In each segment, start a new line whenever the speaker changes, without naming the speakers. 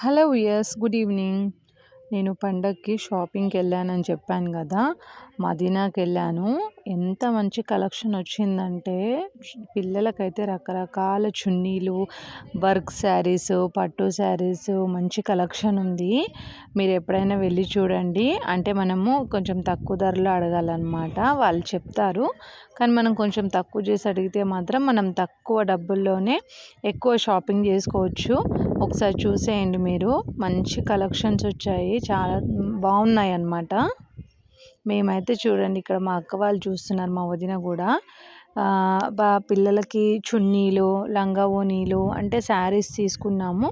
Hello yes good evening. నేను పండగకి షాపింగ్కి వెళ్ళానని చెప్పాను కదా మదీనాకి వెళ్ళాను. ఎంత మంచి కలెక్షన్ వచ్చిందంటే పిల్లలకైతే రకరకాల చున్నీలు వర్క్ శారీస్ పట్టు శారీస్ మంచి కలెక్షన్ ఉంది. మీరు ఎప్పుడైనా వెళ్ళి చూడండి. అంటే మనము కొంచెం తక్కువ ధరలో అడగాలన్నమాట. వాళ్ళు చెప్తారు. కానీ మనం కొంచెం తక్కువ చేసి అడిగితే మాత్రం మనం తక్కువ డబ్బుల్లోనే ఎక్కువ షాపింగ్ చేసుకోవచ్చు. ఒకసారి చూసేయండి మీరు. మంచి కలెక్షన్స్ వచ్చాయి. చాలా బాగున్నాయి అన్నమాట మేమైతే చూడండి ఇక్కడ మా అక్క వాళ్ళు చూస్తున్నారు మా వదిన కూడా. బా పిల్లలకి చున్నీలు లంగా ఓనీలు అంటే శారీస్ తీసుకున్నాము.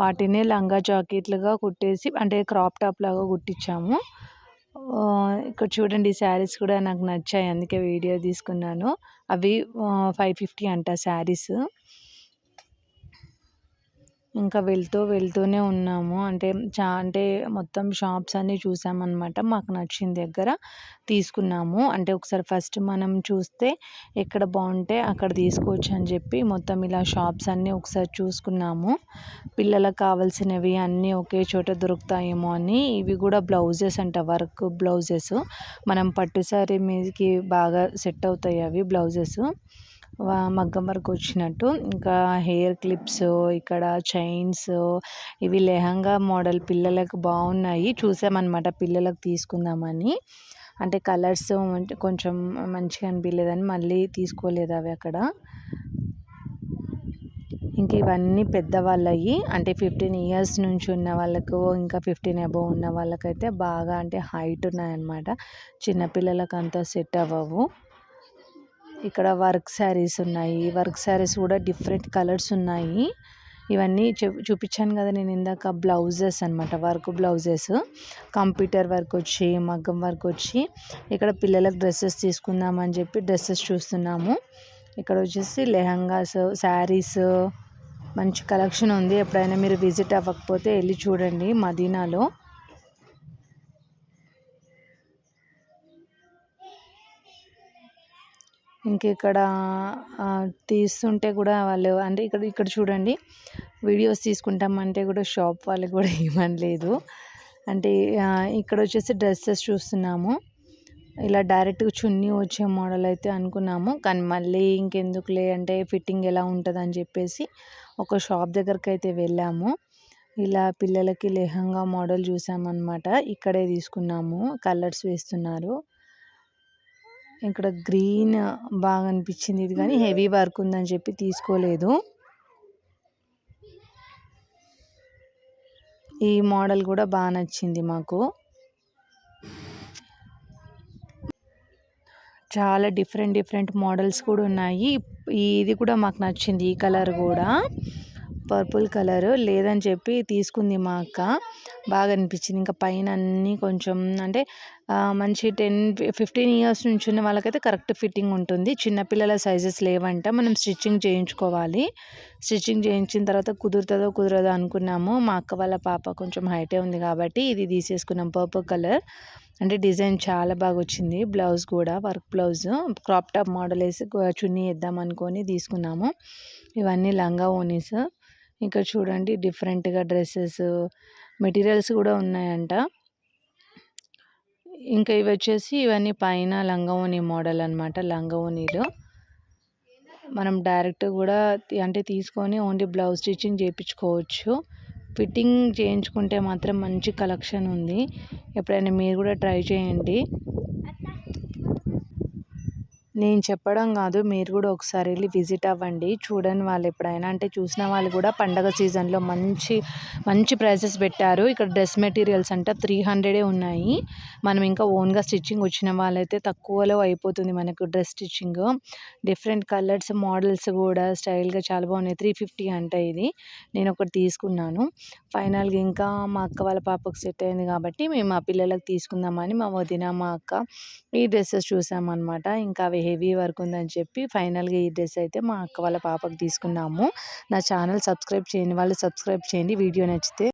వాటినే లంగా జాకెట్లుగా కుట్టేసి అంటే క్రాప్ టాప్ లాగా కుట్టించాము. ఇక్కడ చూడండి శారీస్ కూడా నాకు నచ్చాయి అందుకే వీడియో తీసుకున్నాను. అవి ఫైవ్ ఫిఫ్టీ అంట శారీస్. ఇంకా వెళ్తూ వెళ్తూనే ఉన్నాము. అంటే చా అంటే మొత్తం షాప్స్ అన్నీ చూసామన్నమాట. మాకు నచ్చిన దగ్గర తీసుకున్నాము. అంటే ఒకసారి ఫస్ట్ మనం చూస్తే ఎక్కడ బాగుంటే అక్కడ తీసుకోవచ్చు అని చెప్పి మొత్తం ఇలా షాప్స్ అన్నీ ఒకసారి చూసుకున్నాము. పిల్లలకు కావాల్సినవి అన్నీ ఒకే చోట దొరుకుతాయేమో అని. ఇవి కూడా బ్లౌజెస్ అంట వర్క్ బ్లౌజెస్. మనం పట్టు శారీ మీదకి బాగా సెట్ అవుతాయి అవి బ్లౌజెస్. మగ్గం వర్క్ వచ్చినట్టు. ఇంకా హెయిర్ క్లిప్స్ ఇక్కడ చైన్స్ ఇవి లెహంగా మోడల్ పిల్లలకు బాగున్నాయి. చూసామన్నమాట పిల్లలకు తీసుకుందామని. అంటే కలర్స్ కొంచెం మంచిగా అనిపించలేదని మళ్ళీ తీసుకోలేదు అవి అక్కడ. ఇంక ఇవన్నీ పెద్దవాళ్ళవి అంటే ఫిఫ్టీన్ ఇయర్స్ నుంచి ఉన్న వాళ్ళకు ఇంకా ఫిఫ్టీన్ అబోవ్ ఉన్న వాళ్ళకైతే బాగా అంటే హైట్ ఉన్నాయన్నమాట. చిన్నపిల్లలకు అంతా సెట్ అవ్వవు. ఇక్కడ వర్క్ శారీస్ ఉన్నాయి. వర్క్ శారీస్ కూడా డిఫరెంట్ కలర్స్ ఉన్నాయి. ఇవన్నీ చూపించాను కదా నేను ఇందాక బ్లౌజెస్ అనమాట వర్క్ బ్లౌజెస్. కంప్యూటర్ వర్క్ వచ్చి మగ్గం వర్క్ వచ్చి ఇక్కడ పిల్లలకు డ్రెస్సెస్ తీసుకుందామని చెప్పి డ్రెస్సెస్ చూస్తున్నాము. ఇక్కడ వచ్చేసి లెహంగాస్ శారీస్ మంచి కలెక్షన్ ఉంది. ఎప్పుడైనా మీరు విజిట్ అవ్వకపోతే వెళ్ళి చూడండి మదీనాలో. ఇంక ఇక్కడ తీస్తుంటే కూడా వాళ్ళు అంటే ఇక్కడ ఇక్కడ చూడండి. వీడియోస్ తీసుకుంటామంటే కూడా షాప్ వాళ్ళకి కూడా ఇవ్వలేదు అంటే ఇక్కడ వచ్చేసి డ్రెస్సెస్ చూస్తున్నాము. ఇలా డైరెక్ట్గా చున్నీ వచ్చే మోడల్ అయితే అనుకున్నాము. కానీ మళ్ళీ ఇంకెందుకులే అంటే ఫిట్టింగ్ ఎలా ఉంటుందని చెప్పేసి ఒక షాప్ దగ్గరికి అయితే వెళ్ళాము. ఇలా పిల్లలకి లెహంగా మోడల్ చూసామన్నమాట. ఇక్కడే తీసుకున్నాము. కలర్స్ వేస్తున్నారు. ఇక్కడ గ్రీన్ బాగా అనిపించింది. ఇది కానీ హెవీ వర్క్ ఉందని చెప్పి తీసుకోలేదు. ఈ మోడల్ కూడా బాగా నచ్చింది మాకు. చాలా డిఫరెంట్ డిఫరెంట్ మోడల్స్ కూడా ఉన్నాయి. ఇది కూడా మాకు నచ్చింది ఈ కలర్ కూడా. పర్పుల్ కలర్ లేదని చెప్పి తీసుకుంది మా అక్క. బాగా అనిపించింది ఇంకా పైన అన్నీ కొంచెం అంటే మంచి టెన్ ఫిఫ్టీన్ ఇయర్స్ నుంచి ఉన్న వాళ్ళకైతే కరెక్ట్ ఫిట్టింగ్ ఉంటుంది. చిన్నపిల్లల సైజెస్ లేవంట. మనం స్టిచ్చింగ్ చేయించుకోవాలి. స్టిచ్చింగ్ చేయించిన తర్వాత కుదురుతుందో కుదరదో అనుకున్నాము. మా అక్క వాళ్ళ పాప కొంచెం హైటే ఉంది కాబట్టి ఇది తీసేసుకున్నాం. Purple colour. అంటే డిజైన్ చాలా బాగా వచ్చింది బ్లౌజ్ కూడా work blouse. Crop top model వేసి చున్నీ వేద్దాం అనుకొని తీసుకున్నాము. ఇవన్నీ లంగా ఓనీస్ ఇంకా చూడండి డిఫరెంట్గా డ్రెస్సెస్ మెటీరియల్స్ కూడా ఉన్నాయంట. ఇంకా ఇవి వచ్చేసి ఇవన్నీ పైన లంగవోని మోడల్ అనమాట లంగవోనీలు మనం డైరెక్ట్ కూడా అంటే తీసుకొని ఓన్లీ బ్లౌజ్ స్టిచ్చింగ్ చేయించుకోవచ్చు. ఫిట్టింగ్ చేయించుకుంటే మాత్రం మంచి కలెక్షన్ ఉంది. ఎప్పుడైనా మీరు కూడా ట్రై చేయండి. నేను చెప్పడం కాదు మీరు కూడా ఒకసారి వెళ్ళి విజిట్ అవ్వండి. చూడని వాళ్ళు ఎప్పుడైనా అంటే చూసిన వాళ్ళు కూడా పండగ సీజన్లో మంచి మంచి ప్రైజెస్ పెట్టారు. ఇక్కడ డ్రెస్ మెటీరియల్స్ అంట త్రీ హండ్రెడే ఉన్నాయి. మనం ఇంకా ఓన్గా స్టిచ్చింగ్ వచ్చిన వాళ్ళైతే తక్కువలో అయిపోతుంది మనకు dress stitching. Different colours models కూడా స్టైల్గా చాలా బాగున్నాయి. త్రీ ఫిఫ్టీ అంట ఇది. నేను ఒకటి తీసుకున్నాను. ఫైనల్గా ఇంకా మా అక్క వాళ్ళ పాపకు సెట్ అయింది కాబట్టి మేము మా పిల్లలకు తీసుకుందామని మా వదిన మా అక్క ఈ డ్రెస్సెస్ చూసామన్నమాట. ఇంకా అవి హెవీ వర్క్ ఉందని చెప్పి ఫైనల్గా ఈ డ్రెస్ అయితే మా అక్క వాళ్ళ పాపకు తీసుకున్నాము. నా ఛానల్ సబ్స్క్రైబ్ చేయండి వాళ్ళు సబ్స్క్రైబ్ చేయండి. వీడియో నచ్చితే